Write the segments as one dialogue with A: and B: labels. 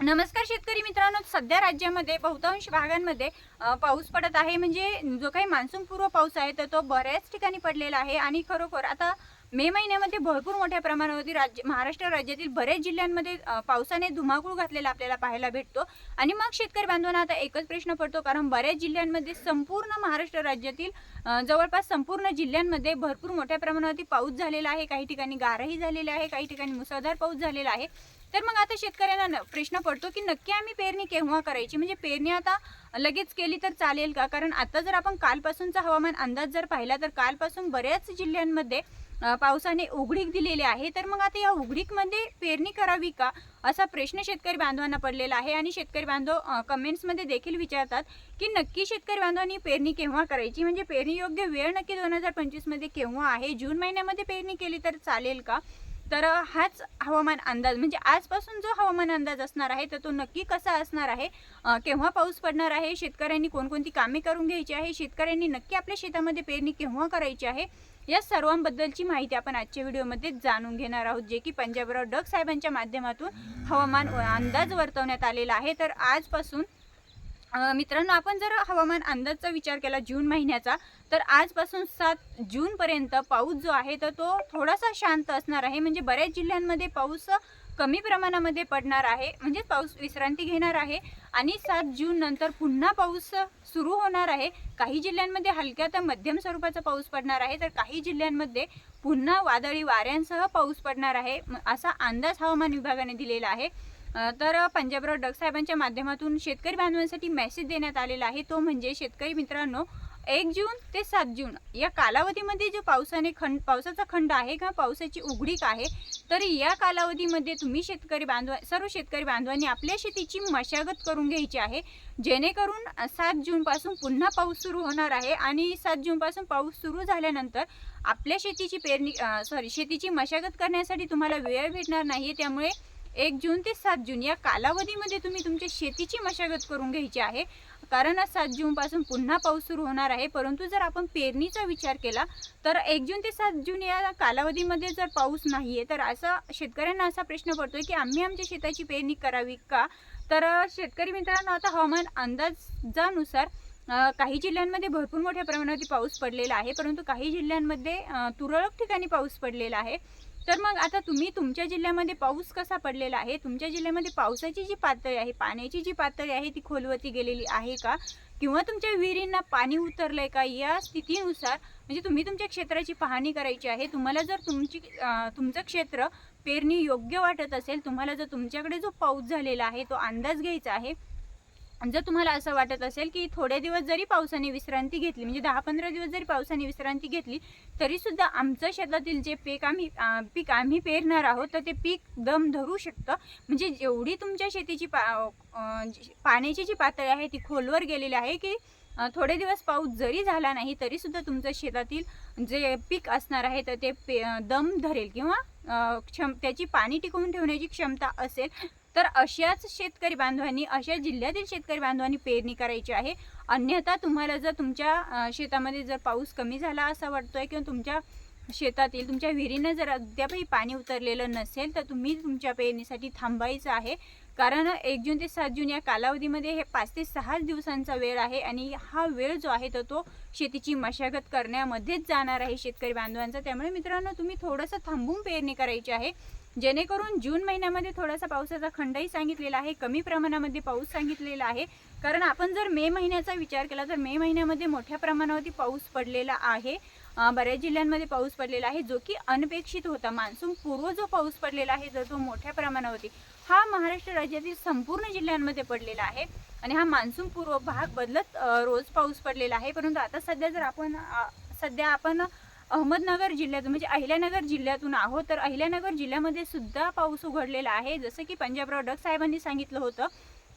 A: नमस्कार शेतकरी मित्रांनो. सध्या राज्यामध्ये बहुतांश भागांमध्ये पाऊस पडत आहे. म्हणजे जो काही मान्सूनपूर्व पाऊस आहे तर तो बऱ्याच ठिकाणी पडलेला आहे. आणि खरोखर आता मे महिन्यामध्ये भरपूर मोठ्या प्रमाणावरती राज्य महाराष्ट्र राज्यातील बऱ्याच जिल्ह्यांमध्ये पावसाने धुमाकूळ घातलेला आपल्याला पाहायला भेटतो. आणि मग शेतकरी बांधवांना आता एकच प्रश्न पडतो. कारण बऱ्याच जिल्ह्यांमध्ये संपूर्ण महाराष्ट्र राज्यातील जवळपास संपूर्ण जिल्ह्यांमध्ये भरपूर मोठ्या प्रमाणावरती पाऊस झालेला आहे. काही ठिकाणी गारही झालेले आहे काही ठिकाणी मुसळधार पाऊस झालेला आहे. तर मग आता शेतकऱ्यांना न- प्रश्न पडतो की नक्की आम्ही पेरणी केव्हा करायची? म्हणजे पेरणी आता लगेच केली तर चालेल का? कारण आता जर आपण कालपासूनचा हवामान अंदाज जर पाहिला तर कालपासून बऱ्याच जिल्ह्यांमध्ये पावसाने उघडीक दिलेली आहे. तर मग आता या उघडीकमध्ये पेरणी करावी का? असा प्रश्न शेतकरी बांधवांना पडलेला आहे आणि शेतकरी बांधव कमेंट्समध्ये देखील विचारतात की नक्की शेतकरी बांधवांनी पेरणी केव्हा करायची? म्हणजे पेरणी योग्य वेळ नक्की दोन हजार पंचवीसमध्ये केव्हा आहे? जून महिन्यामध्ये पेरणी केली तर चालेल का? तर हाच हवामान अंदाज म्हणजे आजपासून जो हवामान अंदाज असणार आहे तर तो नक्की कसा असणार आहे? केव्हा पाऊस पडणार आहे? शेतकऱ्यांनी कोणकोणती कामे करून घ्यायची आहे? शेतकऱ्यांनी नक्की आपल्या शेतामध्ये पेरणी केव्हा करायची आहे? या सर्वांबद्दलची माहिती आपण आजच्या व्हिडिओमध्ये जाणून घेणार आहोत जे की पंजाबराव डग साहेबांच्या माध्यमातून हवामान अंदाज वर्तवण्यात आलेला आहे. तर आजपासून मित्रांनो आपण जर हवामान अंदाजचा विचार केला जून महिन्याचा तर आजपासून सात जूनपर्यंत पाऊस जो आहे तर तो थोडासा शांत असणार आहे. म्हणजे बऱ्याच जिल्ह्यांमध्ये पाऊस कमी प्रमाणामध्ये पडणार आहे. म्हणजे पाऊस विश्रांती घेणार आहे. आणि सात जून नंतर पुन्हा पाऊस सुरू होणार आहे. काही जिल्ह्यांमध्ये हलक्या तर मध्यम स्वरूपाचा पाऊस पडणार आहे. तर काही जिल्ह्यांमध्ये पुन्हा वादळी वाऱ्यांसह पाऊस पडणार आहे. असा अंदाज हवामान विभागाने दिलेला आहे. तर पंजाबराव डग साहेबांच्या माध्यमातून शेतकरी बांधवांसाठी मेसेज देण्यात आलेला आहे. तो म्हणजे शेतकरी मित्रांनो एक जून ते सात जून या कालावधीमध्ये जो पावसाने खंड पावसाचा खंड आहे किंवा पावसाची उघडीक आहे तर या कालावधीमध्ये तुम्ही शेतकरी बांधव सर्व शेतकरी बांधवांनी आपल्या शेतीची मशागत करून घ्यायची आहे. जेणेकरून सात जूनपासून पुन्हा पाऊस सुरू होणार आहे आणि सात जूनपासून पाऊस सुरू झाल्यानंतर आपल्या शेतीची पेरणी सॉरी शेतीची मशागत करण्यासाठी तुम्हाला वेळ भेटणार नाही त्यामुळे एक जून ते सात जून या कालावधीमध्ये तुम्ही तुमच्या शेतीची मशागत करून घ्यायची आहे. कारण आज सात जूनपासून पुन्हा पाऊस सुरू होणार आहे. परंतु जर आपण पेरणीचा विचार केला तर एक जून ते सात जून या कालावधीमध्ये जर पाऊस नाही आहे तर असा शेतकऱ्यांना असा प्रश्न पडतो की आम्ही आमच्या शेताची पेरणी करावी का? तर शेतकरी मित्रांनो आता हवामान अंदाजानुसार काही जिल्ह्यांमध्ये भरपूर मोठ्या प्रमाणावरती पाऊस पडलेला आहे. परंतु काही जिल्ह्यांमध्ये तुरळक ठिकाणी पाऊस पडलेला आहे. तर मग आता तुम्ही तुमच्या जिल्ह्यामध्ये पाऊस कसा पडलेला आहे? तुमच्या जिल्ह्यामध्ये पावसाची जी पातळी आहे पाण्याची जी पातळी आहे ती खोलवती गेलेली आहे का? किंवा तुमच्या विहिरींना पाणी उतरलंय का? या स्थितीनुसार म्हणजे तुम्ही तुमच्या क्षेत्राची पाहणी करायची आहे. तुम्हाला जर तुमची तुमचं क्षेत्र पेरणी योग्य वाटत असेल तुम्हाला जर तुमच्याकडे जो पाऊस झालेला आहे तो अंदाज घ्यायचा आहे जर तुम्हाला असं वाटत असेल की थोडे दिवस जरी पावसाने विश्रांती घेतली म्हणजे दहा पंधरा दिवस जरी पावसाने विश्रांती घेतली तरी सुद्धा आमचं शेतातील जे पीक आम्ही पीक आम्ही पेरणार आहोत तर ते पीक दम धरू शकतं. म्हणजे जेवढी तुमच्या शेतीची पा जी- पाण्याची जी पातळी आहे ती खोलवर गेलेली आहे की थोडे दिवस पाऊस जरी झाला नाही तरीसुद्धा तुमचं शेतातील जे पीक असणार आहे तर ते पे दम धरेल किंवा क्षम त्याची पाणी टिकवून ठेवण्याची क्षमता असेल तर अशाच शेतकरी बांधवांनी अशा जिल्ह्यातील शेतकरी बांधवांनी पेरणी करायची आहे. अन्यथा तुम्हाला जर तुमच्या शेतामध्ये जर पाऊस कमी झाला असा वाटतोय किंवा तुमच्या शेतातील तुमच्या विहिरीनं जर अद्यापही पाणी उतरलेलं नसेल तर तुम्ही तुमच्या पेरणीसाठी थांबायचं आहे. कारण एक जून ते सात जून या कालावधीमध्ये हे पाच ते सहा दिवसांचा वेळ आहे आणि हा वेळ जो आहे तर तो शेतीची मशागत करण्यामध्येच जाणार आहे शेतकरी बांधवांचा. त्यामुळे मित्रांनो तुम्ही थोडंसं थांबून पेरणी करायची आहे. जेणेकरून जून महिन्यामध्ये थोडासा पावसाचा खंडही सांगितलेला आहे कमी प्रमाणामध्ये पाऊस सांगितलेला आहे. कारण आपण जर मे महिन्याचा विचार केला तर मे महिन्यामध्ये मोठ्या प्रमाणावरती पाऊस पडलेला आहे. बऱ्याच जिल्ह्यांमध्ये पाऊस पडलेला आहे जो की अनपेक्षित होता. मान्सून पूर्व जो पाऊस पडलेला आहे जो तो मोठ्या प्रमाणावरती हा महाराष्ट्र राज्यातील संपूर्ण जिल्ह्यांमध्ये पडलेला आहे. आणि हा मान्सून पूर्व भाग बदलत रोज पाऊस पडलेला आहे. परंतु आता सध्या जर आपण सध्या आपण अहमदनगर जिल्ह्यातून म्हणजे अहिल्यानगर जिल्ह्यातून आहोत. तर अहिल्यानगर जिल्ह्यामध्ये सुद्धा पाऊस उघडलेला आहे. जसं की पंजाबराव डग साहेबांनी सांगितलं होतं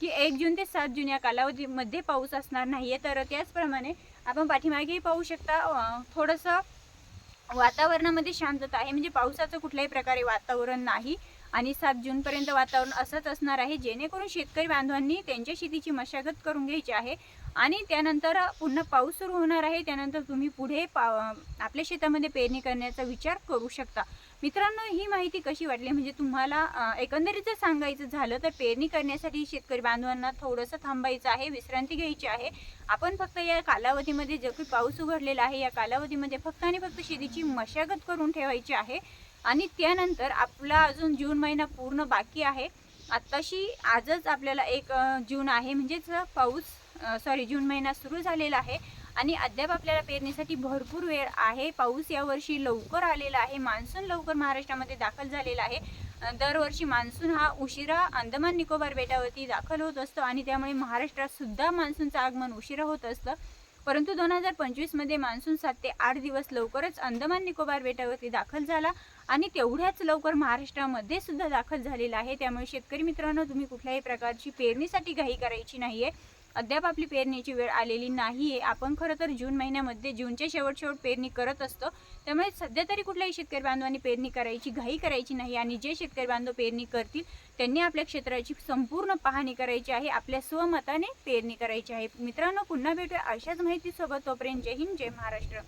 A: की एक जून ते सात जून या कालावधीमध्ये पाऊस असणार नाही आहे तर त्याचप्रमाणे आपण पाठीमागेही पाहू शकता थोडंसं वातावरणामध्ये शांतता आहे. म्हणजे पावसाचं कुठल्याही प्रकारे वातावरण नाही. आणि सात जूनपर्यंत वातावरण असंच असणार आहे. जेणेकरून शेतकरी बांधवांनी त्यांच्या शेतीची मशागत करून घ्यायची आहे. आणि त्यानंतर पुन्हा पाऊस सुरू होणार आहे. त्यानंतर तुम्ही पुढे पा आपल्या शेतामध्ये पेरणी करण्याचा विचार करू शकता. मित्रांनो ही माहिती कशी वाटली? म्हणजे तुम्हाला एकंदरीत जर सांगायचं झालं तर पेरणी करण्यासाठी शेतकरी बांधवांना थोडंसं थांबायचं आहे विश्रांती घ्यायची आहे. आपण फक्त या कालावधीमध्ये जो काही पाऊस उघडलेला आहे या कालावधीमध्ये फक्त आणि फक्त शेतीची मशागत करून ठेवायची आहे. आणि त्यानंतर आपला अजून जून महिना पूर्ण बाकी आहे. आत्ताशी आजच आपल्याला एक जून आहे. म्हणजेच पाऊस सॉरी जून महिना सुरू झालेला आहे. आणि अद्याप आपल्याला पेरणीसाठी भरपूर वेळ आहे. पाऊस यावर्षी लवकर आलेला आहे. मान्सून लवकर महाराष्ट्रामध्ये दाखल झालेला आहे. दरवर्षी मान्सून हा उशिरा अंदमान निकोबार बेटावरती दाखल होत असतो. आणि त्यामुळे महाराष्ट्रात सुद्धा मान्सूनचं आगमन उशिरा होत असतं. परंतु दोन हजार पंचवीसमध्ये मान्सून सात ते आठ दिवस लवकरच अंदमान निकोबार बेटावरती दाखल झाला आणि तेवढ्याच लवकर महाराष्ट्रामध्ये सुद्धा दाखल झालेला आहे. त्यामुळे शेतकरी मित्रांनो तुम्ही कुठल्याही प्रकारची पेरणीसाठी घाई करायची नाहीये. अद्याप आपली पेरणीची वेळ आलेली नाही आहे आपण खरं तर जून महिन्यामध्ये जूनच्या शेवट शेवट पेरणी करत असतो. त्यामुळे सध्या तरी कुठल्याही शेतकरी बांधवांनी पेरणी करायची घाई करायची नाही आणि जे शेतकरी बांधव पेरणी करतील त्यांनी आपल्या क्षेत्राची संपूर्ण पाहणी करायची आहे. आपल्या स्वमताने पेरणी करायची आहे. मित्रांनो पुन्हा भेटूया अशाच माहितीसोबत. तोपर्यंत जय हिंद जय महाराष्ट्र.